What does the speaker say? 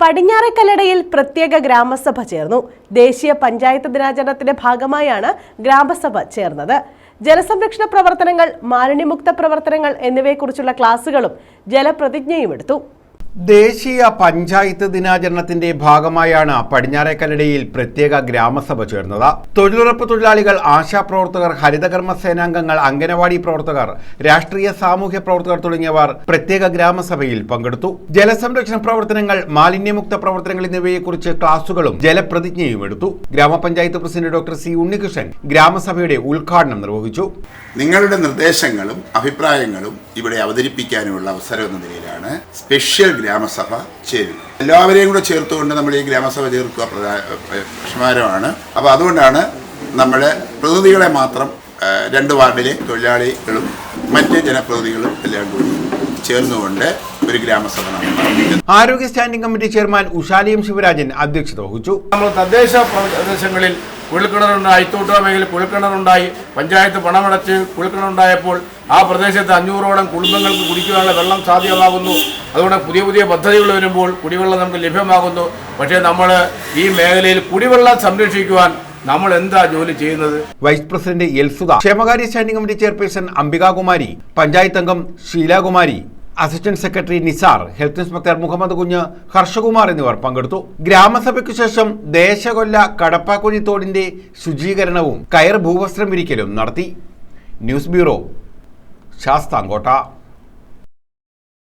പടിഞ്ഞാറേക്കല്ലടയിൽ പ്രത്യേക ഗ്രാമസഭ ചേർന്നു. ദേശീയ പഞ്ചായത്ത് ദിനാചരണത്തിന്റെ ഭാഗമായാണ് ഗ്രാമസഭ ചേർന്നത്. ജലസംരക്ഷണ പ്രവർത്തനങ്ങൾ മാലിന്യമുക്ത പ്രവർത്തനങ്ങൾ എന്നിവയെക്കുറിച്ചുള്ള ക്ലാസുകളും ജലപ്രതിജ്ഞയും എടുത്തു. ദേശീയ പഞ്ചായത്ത് ദിനാചരണത്തിന്റെ ഭാഗമായാണ് പടിഞ്ഞാറേക്കല്ലടയിൽ പ്രത്യേക ഗ്രാമസഭ ചേർന്നത്. തൊഴിലുറപ്പ് തൊഴിലാളികൾ ആശാപ്രവർത്തകർ ഹരിതകർമ്മ സേനാംഗങ്ങൾ അംഗനവാടി പ്രവർത്തകർ രാഷ്ട്രീയ സാമൂഹ്യ പ്രവർത്തകർ തുടങ്ങിയവർ പ്രത്യേക ഗ്രാമസഭയിൽ പങ്കെടുത്തു. ജലസംരക്ഷണ പ്രവർത്തനങ്ങൾ മാലിന്യമുക്ത പ്രവർത്തനങ്ങൾ എന്നിവയെക്കുറിച്ച് ക്ലാസുകളും ജലപ്രതിജ്ഞയും എടുത്തു. ഗ്രാമപഞ്ചായത്ത് പ്രസിഡന്റ് ഡോക്ടർ സി ഉണ്ണികൃഷ്ണൻ ഗ്രാമസഭയുടെ ഉദ്ഘാടനം നിർവഹിച്ചു. നിങ്ങളുടെ നിർദ്ദേശങ്ങളും അഭിപ്രായങ്ങളും ഇവിടെ അവതരിപ്പിക്കാനുമുള്ള അവസരം എന്ന നിലയിലാണ് സ്പെഷ്യൽ ഗ്രാമസഭ ചേരുന്നത്. എല്ലാവരെയും കൂടെ ചേർത്തുകൊണ്ട് നമ്മൾ ഈ ഗ്രാമസഭ ചേർക്കുക പ്രധാ- പ്രശ്നമാരമാണ് അപ്പോൾ അതുകൊണ്ടാണ് നമ്മൾ പ്രതിനിധികളെ മാത്രം രണ്ട് വാർഡിലെ തൊഴിലാളികളും മറ്റ് ജനപ്രതിനിധികളും എല്ലാം കൂടി ചേർന്നുകൊണ്ട് ഒരു ഗ്രാമസഭ ആരോഗ്യ സ്റ്റാൻഡിംഗ് കമ്മിറ്റി ചെയർമാൻ ഉഷാലിയം ശിവരാജൻ അധ്യക്ഷത വഹിച്ചു. നമ്മൾ തദ്ദേശ പ്രദേശങ്ങളിൽ കുഴൽക്കിണറുണ്ടായി തോട്ടുക മേഖലയിൽ കുഴൽക്കിണറുണ്ടായി പഞ്ചായത്ത് പണമടച്ച് കുഴൽക്കിണറുണ്ടായപ്പോൾ ആ പ്രദേശത്ത് അഞ്ഞൂറോളം കുടുംബങ്ങൾക്ക് കുടിക്കുവാനുള്ള വെള്ളം സാധ്യമാകുന്നു. അതുകൊണ്ട് പുതിയ പുതിയ പദ്ധതികൾ വരുമ്പോൾ കുടിവെള്ളം നമുക്ക് ലഭ്യമാകുന്നു. പക്ഷേ നമ്മൾ ഈ മേഖലയിൽ കുടിവെള്ളം സംരക്ഷിക്കുവാൻ നമ്മൾ എന്താ ജോലി ചെയ്യുന്നത്? വൈസ് പ്രസിഡന്റ് എൽസുദ ക്ഷേമകാര്യ standing committee chairperson Ambikakumari panchayat അംഗം Sheelakumari assistant secretary Nisar health inspector Muhammad Kunju Harshakumar എന്നിവർ പങ്കെടുത്തു. ഗ്രാമസഭയ്ക്കു ശേഷം ദേശകൊല്ല കടപ്പാക്കുഴി തോടിന്റെ ശുചീകരണവും കയർ ഭൂവസ്ത്രം വിരിക്കലും നടത്തി. News bureau Sasthamkotta.